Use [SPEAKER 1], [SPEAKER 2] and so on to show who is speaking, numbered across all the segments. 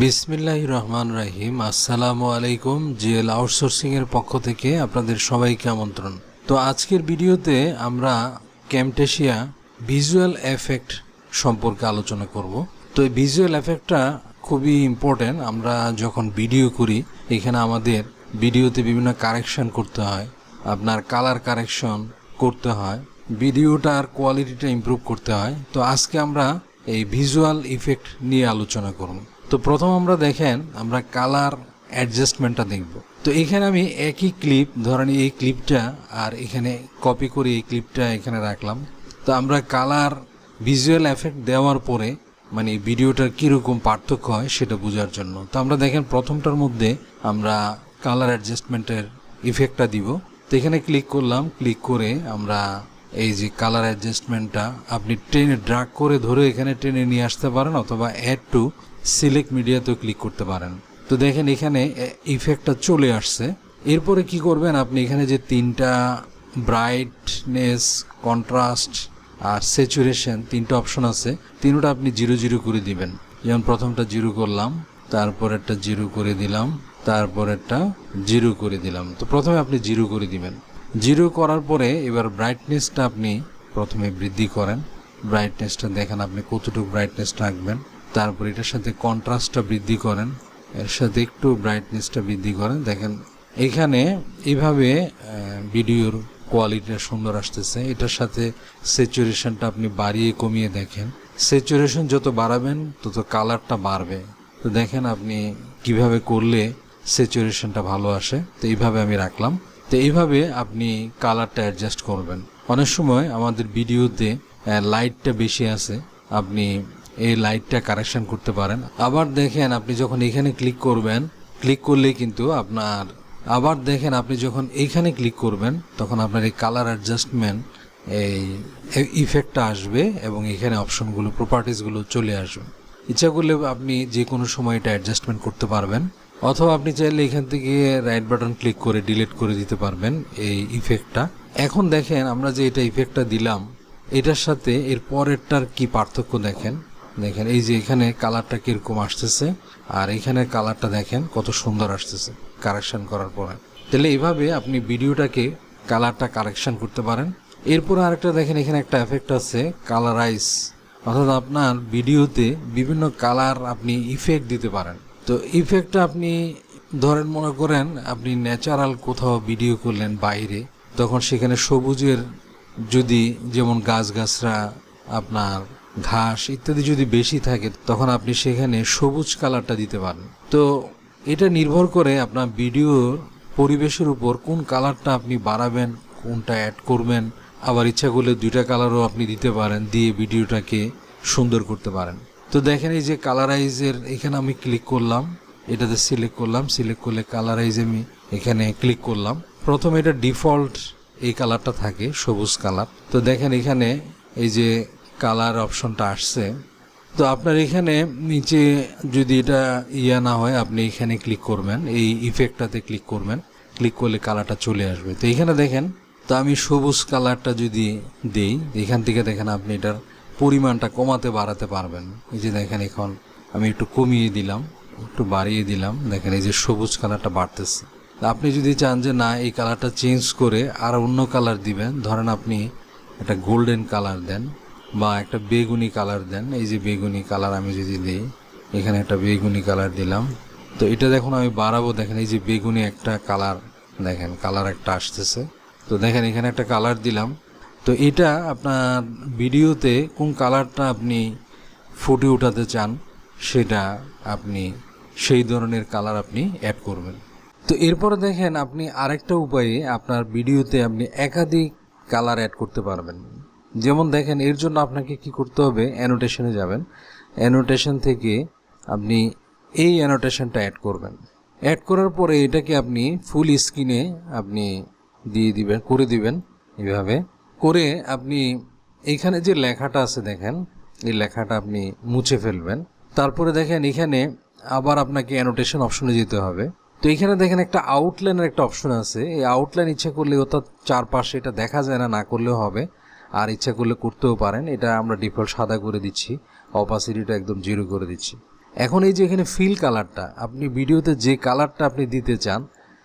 [SPEAKER 1] বিসমিল্লাহ রহমান রাহিম। আসসালামু আলাইকুম জিএল আউটসোর্সিং এর পক্ষ থেকে আপনাদের সবাইকে আমন্ত্রণ। তো আজকের ভিডিওতে আমরা ক্যামটেশিয়া ভিজুয়াল এফেক্ট সম্পর্কে আলোচনা করব। তো এই ভিজুয়াল এফেক্টটা খুবই ইম্পর্ট্যান্ট আমরা যখন ভিডিও করি, এখানে আমাদের ভিডিওতে বিভিন্ন কারেকশন করতে হয়, আপনার কালার কারেকশন করতে হয়, ভিডিওটার কোয়ালিটিটা ইম্প্রুভ করতে হয়। তো আজকে আমরা এই ভিজুয়াল ইফেক্ট নিয়ে আলোচনা করব। তো প্রথম আমরা দেখেন আমরা কালার অ্যাডজাস্টমেন্টটা দেখব। তো এখানে আমি একই ক্লিপ ধরেন এই ক্লিপটা আর এখানে কপি করে এই ক্লিপটা এখানে রাখলাম। তো আমরা কালার ভিজুয়াল এফেক্ট দেওয়ার পরে মানে ভিডিওটার কীরকম পার্থক্য হয় সেটা বোঝার জন্য। তো আমরা দেখেন প্রথমটার মধ্যে আমরা কালার অ্যাডজাস্টমেন্টের ইফেক্টটা দিব। তো এখানে ক্লিক করলাম ক্লিক করে আমরা এই যে কালার অ্যাডজাস্টমেন্টটা আপনি ট্রেনে ড্রাগ করে ধরে এখানে ট্রেনে নিয়ে আসতে পারেন অথবা অ্যাড টু সিলেক্ট মিডিয়াতেও ক্লিক করতে পারেন। তো দেখেন এখানে ইফেক্টটা চলে আসছে। এরপরে কি করবেন আপনি এখানে যে তিনটা ব্রাইটনেস কন্ট্রাস্ট আর স্যাচুরেশন তিনটা অপশন আছে, তিনটা আপনি জিরো জিরো করে দিবেন। যেমন প্রথমটা জিরো করলাম তারপর একটা জিরো করে দিলাম তারপর একটা জিরো করে দিলাম। তো প্রথমে আপনি জিরো করে দিবেন। জিরো করার পরে এবার ব্রাইটনেসটা আপনি প্রথমে বৃদ্ধি করেন। ব্রাইটনেসটা দেখেন আপনি কতটুকু ব্রাইটনেস রাখবেন। তারপর এটার সাথে কন্ট্রাস্টটা বৃদ্ধি করেন, এর সাথে একটু ব্রাইটনেসটা বৃদ্ধি করেন। দেখেন, এখানে এইভাবে ভিডিওর কোয়ালিটিটা সুন্দর আসতেছে। এটার সাথে স্যাচুরেশনটা আপনি বাড়িয়ে কমিয়ে দেখেন। স্যাচুরেশন যত বাড়াবেন, তত কালারটা বাড়বে। তো দেখেন আপনি কীভাবে করলে স্যাচুরেশনটা ভালো আসে। তো এইভাবে আমি রাখলাম। তো এইভাবে আপনি কালারটা অ্যাডজাস্ট করবেন। অনেক সময় আমাদের ভিডিওতে লাইটটা বেশি আছে। আপনি এই লাইটটা কারেকশন করতে পারেন। আবার দেখেন আপনি যখন এখানে ক্লিক করবেন, ক্লিক করলে কিন্তু আপনার আবার দেখেন আপনি যখন এইখানে ক্লিক করবেন, তখন আপনার এই কালার অ্যাডজাস্টমেন্ট এই ইফেক্টটা আসবে এবং এখানে অপশনগুলো প্রপার্টিসগুলো চলে আসবে। ইচ্ছা করলে আপনি যে কোনো সময় এটা অ্যাডজাস্টমেন্ট করতে পারবেন, অথবা আপনি চাইলে এখান থেকে রাইট বাটন ক্লিক করে ডিলিট করে দিতে পারবেন এই ইফেক্টটা এখন দেখেন আমরা যে এটা ইফেক্টটা দিলাম, এটার সাথে এর পরেরটার কি পার্থক্য দেখেন। দেখেন, এই যে এখানে কালারটা কীরকম আসতেছে, আর এখানে কালারটা দেখেন কত সুন্দর আসতেছে কারেকশন করার পরে। তাহলে এইভাবে আপনি ভিডিওটাকে কালারটা কারেকশন করতে পারেন। এরপরে আরেকটা দেখেন, এখানে একটা এফেক্ট আছে কালারাইজ অর্থাৎ আপনার ভিডিওতে বিভিন্ন কালার আপনি ইফেক্ট দিতে পারেন। তো ইফেক্টটা আপনি ধরেন, মনে করেন আপনি ন্যাচারাল কোথাও ভিডিও করলেন বাইরে, তখন সেখানে সবুজের যদি যেমন গাছগাছরা আপনার ঘাস ইত্যাদি যদি বেশি থাকে, তখন আপনি সেখানে সবুজ কালারটা দিতে পারেন। তো এটা নির্ভর করে আপনার ভিডিওর পরিবেশের উপর কোন কালারটা আপনি বাড়াবেন, কোনটা অ্যাড করবেন। আবার ইচ্ছা করলে দুইটা কালারও আপনি দিতে পারেন, দিয়ে ভিডিওটাকে সুন্দর করতে পারেন। তো দেখেন এই যে কালারাইজের, এখানে আমি ক্লিক করলাম। এটাতে সিলেক্ট করলাম। সিলেক্ট করলে কালারাইজ আমি এখানে ক্লিক করলাম। প্রথমে এটা ডিফল্ট এই কালারটা থাকে, সবুজ কালার। তো দেখেন এখানে এই যে কালার অপশনটা আসছে। তো আপনার এখানে নিচে যদি এটা ইয়া না হয়, আপনি এখানে ক্লিক করবেন। এই ইফেক্টটাতে ক্লিক করবেন। ক্লিক করলে কালারটা চলে আসবে। তো এখানে দেখেন, তো আমি সবুজ কালারটা যদি দেই, এখান থেকে দেখেন আপনি এটার পরিমাণটা কমাতে বাড়াতে পারবেন। এই যে দেখেন এখন আমি একটু কমিয়ে দিলাম, একটু বাড়িয়ে দিলাম। দেখেন এই যে সবুজ কালারটা বাড়তেছে। আপনি যদি চান যে না, এই কালারটা চেঞ্জ করে আর অন্য কালার দিবেন, ধরেন আপনি একটা গোল্ডেন কালার দেন। বা একটা বেগুনি কালার দেন। এই যে বেগুনি কালার আমি যদি দিই, এখানে একটা বেগুনি কালার দিলাম। তো এটা দেখুন, আমি বাড়াবো। দেখেন, এই যে বেগুনি একটা কালার দেখেন, কালার একটা আসতেছে। তো দেখেন, এখানে একটা কালার দিলাম। তো এটা আপনার ভিডিওতে কোন কালারটা আপনি ফুটে উঠাতে চান, সেটা আপনি সেই ধরনের কালার আপনি অ্যাড করবেন। তো এরপরে দেখেন, আপনি আরেকটা উপায়ে আপনার ভিডিওতে আপনি একাধিক কালার অ্যাড করতে পারবেন। যেমন দেখেন, এর জন্য আপনাকে কি করতে হবে? অ্যানোটেশনে যাবেন। অ্যানোটেশন থেকে আপনি এই অ্যানোটেশনটা অ্যাড করবেন। অ্যাড করার পরে এটাকে আপনি ফুল স্ক্রিনে আপনি দিয়ে দিবেন, করে দিবেন এইভাবে করে আপনি এইখানে যে লেখাটা আছে দেখেন, এই লেখাটা আপনি মুছে ফেলবেন। তারপরে দেখেন, এখানে আবার আপনাকে অ্যানোটেশন অপশনে যেতে হবে। তো এখানে দেখেন, একটা আউটলাইনের একটা অপশন আছে। এই আউটলাইন ইচ্ছা করলে অর্থাৎ চারপাশে এটা দেখা যায় না না করলেও হবে। আর ইচ্ছা করলে করতেও পারেন। এটা আমরা ডিফল্ট সাদা করে দিচ্ছি। অপাসিটিটা একদম জিরো করে দিচ্ছি। এখন এই যে এখানে ফিল কালারটা আপনি ভিডিওতে যে কালারটা আপনি দিতে চান,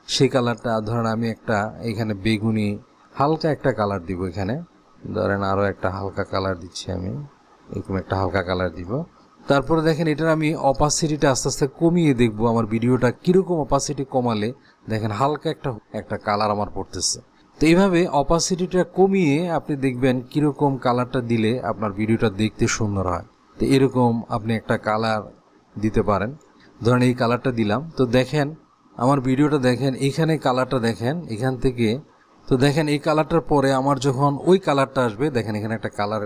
[SPEAKER 1] সেই কালারটা ধরেন আমি একটা এখানে বেগুনি, হালকা একটা কালার দিব এখানে। ধরেন আরও একটা হালকা কালার দিচ্ছি আমি। এরকম একটা হালকা কালার দিব। তারপরে দেখেন এটার আমি অপাসিটিটা আস্তে আস্তে কমিয়ে দেখব। আমার ভিডিওটা কীরকম অপাসিটি কমালে, দেখেন হালকা একটা একটা কালার আমার পড়তেছে। তো এইভাবে অপাসিটিটা কমিয়ে আপনি দেখবেন কীরকম কালারটা দিলে আপনার ভিডিওটা দেখতে সুন্দর হয়। তো এরকম আপনি একটা কালার দিতে পারেন। ধরেন এই কালারটা দিলাম, তো দেখেন আমার ভিডিওটা দেখেন এইখানে কালারটা দেখেন, এখান থেকে, তো দেখেন এই কালারটার পরে আমার যখন ওই কালারটা আসবে, দেখেন এখানে একটা কালার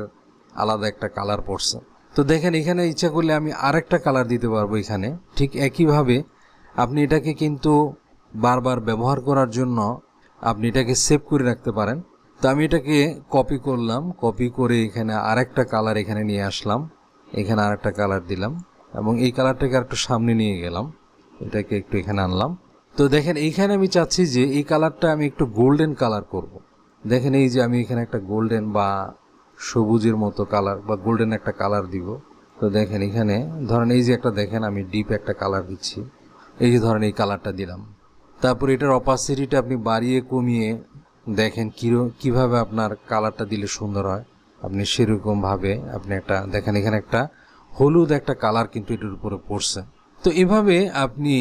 [SPEAKER 1] আলাদা একটা কালার পড়ছে। তো দেখেন এখানে ইচ্ছা করলে আমি আরেকটা কালার দিতে পারব এখানে। ঠিক একইভাবে আপনি এটাকে কিন্তু বারবার ব্যবহার করার জন্য আপনি এটাকে সেভ করে রাখতে পারেন। তো আমি এটাকে কপি করলাম কপি করে এখানে আরেকটা কালার এখানে নিয়ে আসলাম। এখানে আরেকটা কালার দিলাম এবং এই কালারটাকে আরেকটু সামনে নিয়ে গেলাম। এটাকে একটু এখানে আনলাম। তো দেখেন, এইখানে আমি চাচ্ছি যে এই কালারটা আমি একটু গোল্ডেন কালার করব। দেখেন, এই যে আমি এখানে একটা গোল্ডেন বা সবুজের মতো কালার বা গোল্ডেন একটা কালার দিব। তো দেখেন, এখানে ধরেন এই যে একটা দেখেন, আমি ডিপ একটা কালার দিচ্ছি। এই যে ধরেন এই কালারটা দিলাম। তারপর এটার অপাসিটিটা আপনি বাড়িয়ে কমিয়ে দেখেন কীভাবে আপনার কালারটা দিলে সুন্দর হয়। আপনি সেরকমভাবে আপনি একটা, দেখেন এখানে একটা হলুদ একটা কালার কিন্তু এটার উপরে পড়ছে। তো এভাবে আপনি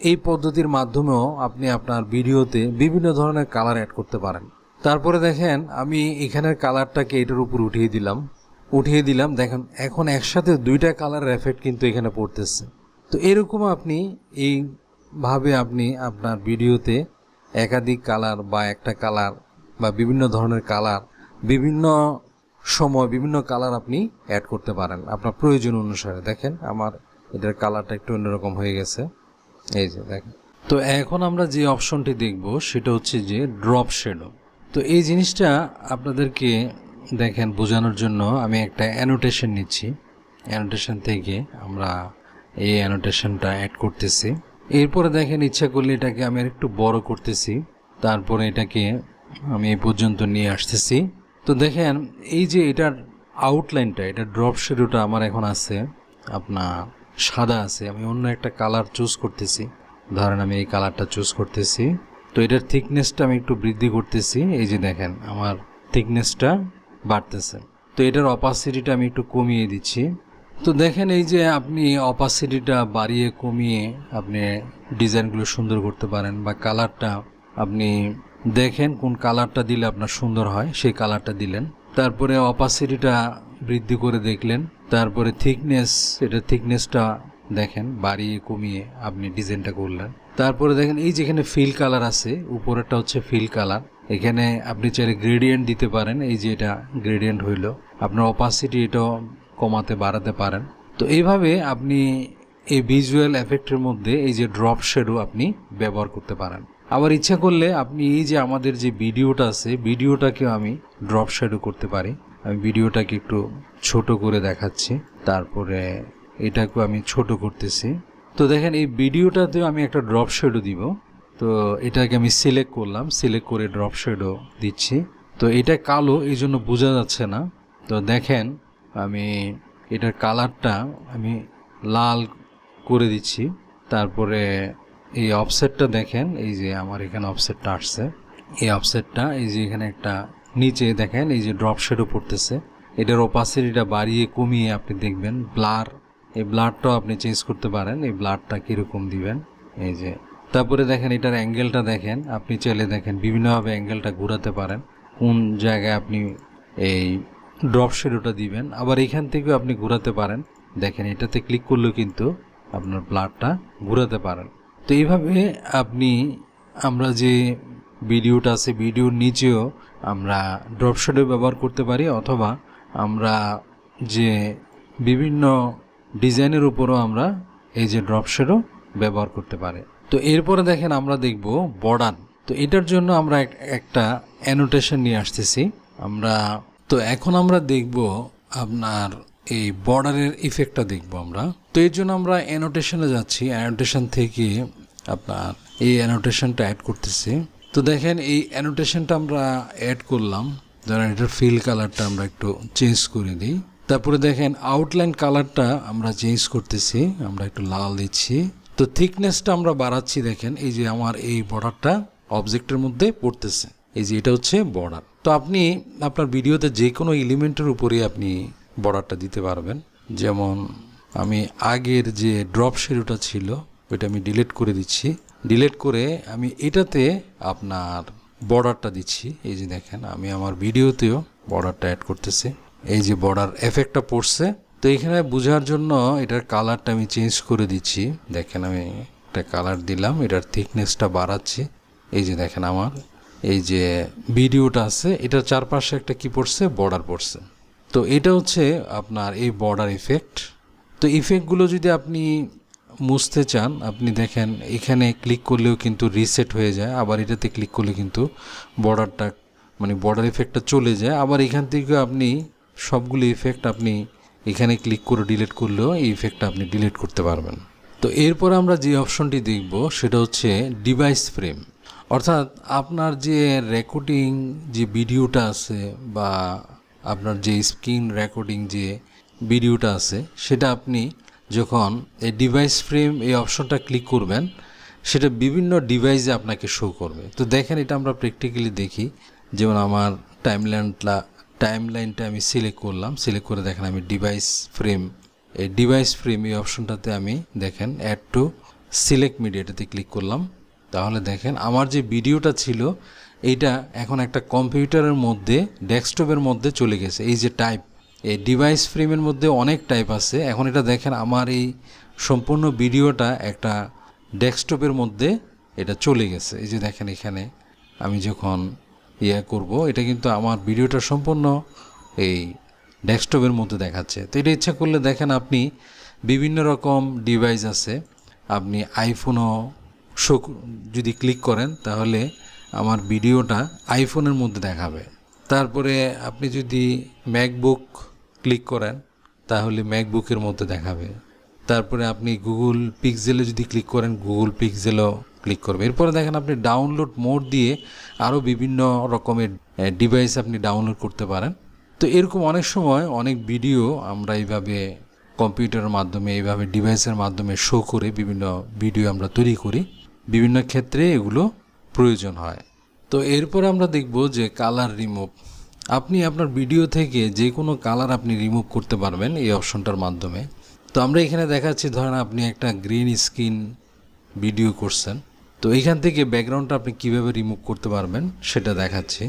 [SPEAKER 1] এই পদ্ধতির মাধ্যমেও আপনি আপনার ভিডিওতে বিভিন্ন ধরনের কালার অ্যাড করতে পারেন। তারপরে দেখেন আমি এখানের কালারটাকে এটার উপর উঠিয়ে দিলাম। উঠিয়ে দিলাম, দেখেন এখন একসাথে দুইটা কালার এফেক্ট কিন্তু এখানে পড়তেছে। তো এরকম আপনি এইভাবে আপনি আপনার ভিডিওতে একাধিক কালার বা একটা কালার বা বিভিন্ন ধরনের কালার, বিভিন্ন সময় বিভিন্ন কালার আপনি অ্যাড করতে পারেন। আপনার প্রয়োজন অনুসারে। দেখেন, আমার এটার কালারটা একটু অন্যরকম হয়ে গেছে। এই যে, দেখেন। তো এখন আমরা যে অপশনটি দেখব, সেটা হচ্ছে যে ড্রপ শেডো তো এই জিনিসটা আপনাদেরকে দেখেন, বোঝানোর জন্য আমি একটা অ্যানোটেশন নিচ্ছি। অ্যানোটেশন থেকে আমরা এই অ্যানোটেশনটা অ্যাড করতেছি। এরপরে দেখেন ইচ্ছা করলে এটাকে আমি একটু বড় করতেছি। তারপরে এটাকে আমি এই পর্যন্ত নিয়ে আসতেছি। তো দেখেন, এই যে এটার আউটলাইনটা এটা ড্রপ শেডোটা আমার এখন আছে, আপনার সাদা আছে। আমি অন্য একটা কালার চুজ করতেছি। ধরেন আমি এই কালারটা চুজ করতেছি। তো এটার থিকনেসটা আমি একটু বৃদ্ধি করতেছি। এই যে দেখেন, আমার থিকনেসটা বাড়তেছে। তো এটার অপাসিটিটা আমি একটু কমিয়ে দিচ্ছি। তো দেখেন এই যে আপনি অপাসিটিটা বাড়িয়ে কমিয়ে আপনি ডিজাইনগুলো সুন্দর করতে পারেন বা কালারটা আপনি দেখেন কোন কালারটা দিলে আপনার সুন্দর হয়, সেই কালারটা দিলেন। তারপরে অপাসিটিটা বৃদ্ধি করে দেখলেন, তারপরে থিকনেস এটা থিকনেসটা দেখেন বাড়িয়ে কমিয়ে আপনি ডিজাইনটা করলেন। তারপরে দেখেন এই যেখানে ফিল কালার আছে, উপরেরটা হচ্ছে ফিল কালার এখানে আপনি চাইলে গ্রেডিয়েন্ট দিতে পারেন, এই যে এটা গ্রেডিয়েন্ট হইল। আপনার অপাসিটি এটাও কমাতে বাড়াতে পারেন। তো এইভাবে আপনি এই ভিজুয়াল এফেক্টের মধ্যে এই যে ড্রপ শেডো আপনি ব্যবহার করতে পারেন। আবার ইচ্ছা করলে আপনি এই যে আমাদের যে ভিডিওটা আছে, ভিডিওটাকেও আমি ড্রপ শেডো করতে পারি। আমি ভিডিওটাকে একটু ছোট করে দেখাচ্ছি, তারপরে এটাকেও আমি ছোট করতেছি। তো দেখেন, এই ভিডিওটাতেও আমি একটা ড্রপ শেডো দিব। তো এটাকে আমি সিলেক্ট করলাম সিলেক্ট করে ড্রপ শেডো দিচ্ছি। তো এটা কালো, এই জন্য বোঝা যাচ্ছে না। তো দেখেন আমি এটার কালারটা আমি লাল করে দিচ্ছি। তারপরে এই অফসেটটা দেখেন, এই যে আমার এখানে অফসেটটা আসছে। এই অফসেটটা এই যে এখানে একটা নিচে দেখেন, এই যে ড্রপ শেডও পড়তেছে। এটার ওপাসিটিটা বাড়িয়ে কমিয়ে আপনি দেখবেন ব্লার এই ব্লাডটাও আপনি চেঞ্জ করতে পারেন, এই ব্লাডটা কীরকম দিবেন, এই যে। তারপরে দেখেন, এটার অ্যাঙ্গেলটা দেখেন, আপনি চাইলে দেখেন, বিভিন্নভাবে অ্যাঙ্গেলটা ঘোরাতে পারেন। কোন জায়গায় আপনি এই ড্রপ শেডোটা দিবেন। আবার এখান থেকেও আপনি ঘোরাতে পারেন। দেখেন, এটাতে ক্লিক করলেও কিন্তু আপনার ব্লাডটা ঘোরাতে পারেন। তো এইভাবে আপনি, আমরা যে ভিডিওটা আছে, ভিডিওর নিচেও আমরা ড্রপ শেডো ব্যবহার করতে পারি, অথবা আমরা যে বিভিন্ন ডিজাইনের উপরও আমরা এই যে ড্রপ শেডো ব্যবহার করতে পারি। তো এরপরে দেখেন, আমরা দেখব বর্ডার তো এটার জন্য আমরা এক- একটা অ্যানোটেশন নিয়ে আসতেছি। আমরা তো এখন আমরা দেখব আপনার এই বর্ডারের ইফেক্টটা দেখব আমরা। তো এর জন্য আমরা অ্যানোটেশনে যাচ্ছি। অ্যানোটেশন থেকে আপনার এই অ্যানোটেশনটা অ্যাড করতেছি। তো দেখেন এই অ্যানোটেশনটা আমরা অ্যাড করলাম। ধরেন এটার ফিল কালারটা আমরা একটু চেঞ্জ করে দিই। তারপরে দেখেন আউটলাইন কালারটা আমরা চেঞ্জ করতেছি। আমরা একটু লাল দিচ্ছি। তো থিকনেসটা আমরা বাড়াচ্ছি দেখেন। এই যে আমার এই বর্ডারটা অবজেক্টের মধ্যে পড়তেছে। এই যে এটা হচ্ছে বর্ডার তো আপনি আপনার ভিডিওতে যে কোনো এলিমেন্টের উপরে আপনি বর্ডারটা দিতে পারবেন। যেমন আমি আগের যে ড্রপ শেডোটা ছিল, ওইটা আমি ডিলিট করে দিচ্ছি। ডিলিট করে আমি এটাতে আপনার বর্ডারটা দিচ্ছি। এই যে দেখেন, আমি আমার ভিডিওতেও বর্ডারটা অ্যাড করতেছি। এই যে বর্ডার এফেক্টটা পড়ছে। তো এখানে বোঝার জন্য এটার কালারটা আমি চেঞ্জ করে দিচ্ছি। দেখেন, আমি একটা কালার দিলাম, এটার থিকনেসটা বাড়াচ্ছি। এই যে দেখেন, আমার এই যে ভিডিওটা আছে, এটার চারপাশে একটা কি পড়ছে বর্ডার পড়ছে তো এটা হচ্ছে আপনার এই বর্ডার ইফেক্ট তো ইফেক্টগুলো যদি আপনি মুছতে চান, আপনি দেখেন এখানে ক্লিক করলেও কিন্তু রিসেট হয়ে যায়, আবার এটাতে ক্লিক করলে কিন্তু বর্ডারটা মানে বর্ডার ইফেক্টটা চলে যায়। আবার এখান থেকে আপনি সবগুলো ইফেক্ট আপনি এখানে ক্লিক করে ডিলিট করলেও এই ইফেক্টটা আপনি ডিলিট করতে পারবেন। তো এরপর আমরা যে অপশনটি দেখব, সেটা হচ্ছে ডিভাইস ফ্রেম অর্থাৎ আপনার যে রেকর্ডিং যে ভিডিওটা আছে বা আপনার যে স্ক্রিন রেকর্ডিং যে ভিডিওটা আছে, সেটা আপনি যখন এই ডিভাইস ফ্রেম এই অপশনটা ক্লিক করবেন, সেটা বিভিন্ন ডিভাইসে আপনাকে শো করবে। তো দেখেন এটা আমরা প্র্যাকটিক্যালি দেখি। যেমন আমার টাইমলাইনটা টাইমলাইনটা আমি সিলেক্ট করলাম। সিলেক্ট করে দেখেন আমি ডিভাইস ফ্রেম এই ডিভাইস ফ্রেম এই অপশনটাতে আমি দেখেন অ্যাড টু সিলেক্ট মিডিয়াটাতে ক্লিক করলাম। তাহলে দেখেন, আমার যে ভিডিওটা ছিল, এইটা এখন একটা কম্পিউটারের মধ্যে, ডেস্কটপের মধ্যে চলে গেছে। এই যে টাইপ এই ডিভাইস ফ্রেমের মধ্যে অনেক টাইপ আছে। এখন এটা দেখেন, আমার এই সম্পূর্ণ ভিডিওটা একটা ডেস্কটপের মধ্যে এটা চলে গেছে। এই যে দেখেন এখানে, আমি যখন ইয়ে করব, এটা কিন্তু আমার ভিডিওটা সম্পূর্ণ এই ডেস্কটপের মধ্যে দেখাচ্ছে। তো এটা ইচ্ছা করলে দেখেন, আপনি বিভিন্ন রকম ডিভাইস আছে। আপনি আইফোনও শো যদি ক্লিক করেন, তাহলে আমার ভিডিওটা আইফোনের মধ্যে দেখাবে। তারপরে আপনি যদি ম্যাকবুক ক্লিক করেন, তাহলে ম্যাকবুকের মধ্যে দেখাবে। তারপরে আপনি গুগল পিক্সেলে যদি ক্লিক করেন, গুগল পিক্সেলও ক্লিক করবে। এরপরে দেখেন আপনি ডাউনলোড মোড দিয়ে আরও বিভিন্ন রকমের ডিভাইস আপনি ডাউনলোড করতে পারেন। তো এরকম অনেক সময় অনেক ভিডিও আমরা এইভাবে কম্পিউটারের মাধ্যমে, এইভাবে ডিভাইসের মাধ্যমে শো করে বিভিন্ন ভিডিও আমরা তৈরি করি। বিভিন্ন ক্ষেত্রে এগুলো প্রয়োজন হয়। তো এরপর আমরা দেখব যে কালার রিমুভ আপনি আপনার ভিডিও থেকে যে কোনো কালার আপনি রিমুভ করতে পারবেন এই অপশনটার মাধ্যমে। তো আমরা এখানে দেখাচ্ছি, ধরেন আপনি একটা গ্রিন স্ক্রিন ভিডিও করছেন। তো এখান থেকে ব্যাকগ্রাউন্ডটা আপনি কীভাবে রিমুভ করতে পারবেন সেটা দেখাচ্ছি।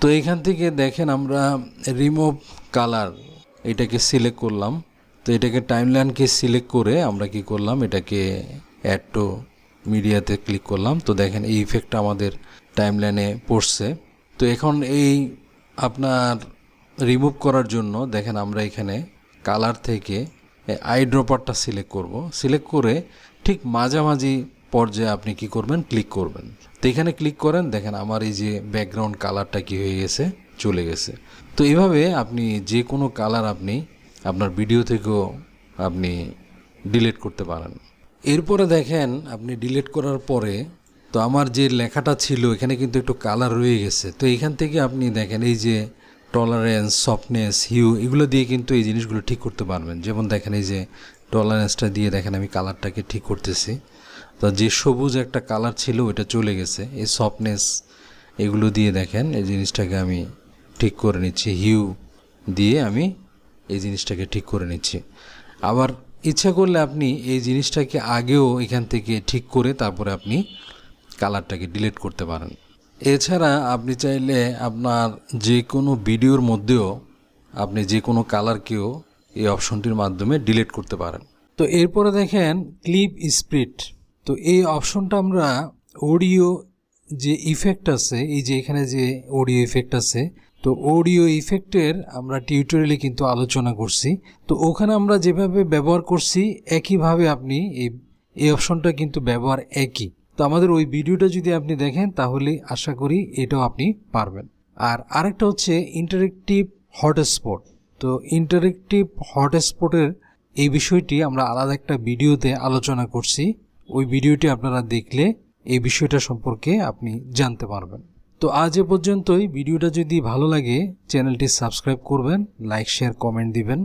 [SPEAKER 1] তো এখান থেকে দেখেন আমরা রিমুভ কালার এটাকে সিলেক্ট করলাম। তো এটাকে টাইমলাইনকে সিলেক্ট করে আমরা কি করলাম, এটাকে অ্যাড টু মিডিয়াতে ক্লিক করলাম। তো দেখেন, এই ইফেক্টটা আমাদের টাইমলাইনে পড়ছে। তো এখন এই আপনার রিমুভ করার জন্য দেখেন, আমরা এখানে কালার থেকে আই ড্রপারটা সিলেক্ট করব। সিলেক্ট করে ঠিক মাঝামাঝি পর্যায়ে আপনি কি করবেন? ক্লিক করবেন। তো এখানে ক্লিক করেন, দেখেন আমার এই যে ব্যাকগ্রাউন্ড কালারটা কি হয়ে গেছে? চলে গেছে। তো এভাবে আপনি যে কোনো কালার আপনি আপনার ভিডিও থেকেও আপনি ডিলিট করতে পারেন। এরপরে দেখেন আপনি ডিলিট করার পরে, তো আমার যে লেখাটা ছিল, এখানে কিন্তু একটু কালার রয়ে গেছে। তো এখান থেকে আপনি দেখেন, এই যে টলারেন্স সফটনেস হিউ এগুলো দিয়ে কিন্তু এই জিনিসগুলো ঠিক করতে পারবেন। যেমন দেখেন, এই যে টলারেন্সটা দিয়ে দেখেন, আমি কালারটাকে ঠিক করতেছি। তো যে সবুজ একটা কালার ছিল ওটা চলে গেছে। এই সফটনেস এগুলো দিয়ে দেখেন, এই জিনিসটাকে আমি ঠিক করে নিচ্ছি। হিউ দিয়ে আমি এই জিনিসটাকে ঠিক করে নিচ্ছি। আবার ইচ্ছা করলে আপনি এই জিনিসটাকে আগেও এখান থেকে ঠিক করে তারপরে আপনি কালারটাকে ডিলিট করতে পারেন। এছাড়া আপনি চাইলে আপনার যে কোনো ভিডিওর মধ্যেও আপনি যে কোনো কালারকেও এই অপশনটির মাধ্যমে ডিলিট করতে পারেন। তো এরপরে দেখেন ক্লিপ স্প্রিট। তো এই অপশনটা আমরা অডিও যে ইফেক্ট আছে, এই যে এখানে যে অডিও ইফেক্ট আছে তো অডিও ইফেক্টের আমরা টিউটোরিয়ালে কিন্তু আলোচনা করছি। তো ওখানে আমরা যেভাবে ব্যবহার করছি, একইভাবে আপনি এই এই অপশনটা কিন্তু ব্যবহার একই। তো আমাদের ওই ভিডিওটা যদি আপনি দেখেন, তাহলে আশা করি এটাও আপনি পারবেন। আর আরেকটা হচ্ছে ইন্টারেক্টিভ হটস্পট তো ইন্টারেক্টিভ হটস্পটের এই বিষয়টি আমরা আলাদা একটা ভিডিওতে আলোচনা করছি। ওই ভিডিওটি আপনারা দেখলে এই বিষয়টা সম্পর্কে আপনি জানতে পারবেন। তো আজ এ পর্যন্তই। ভিডিওটা যদি ভালো লাগে, চ্যানেলটি সাবস্ক্রাইব করবেন, লাইক, শেয়ার, কমেন্ট দিবেন।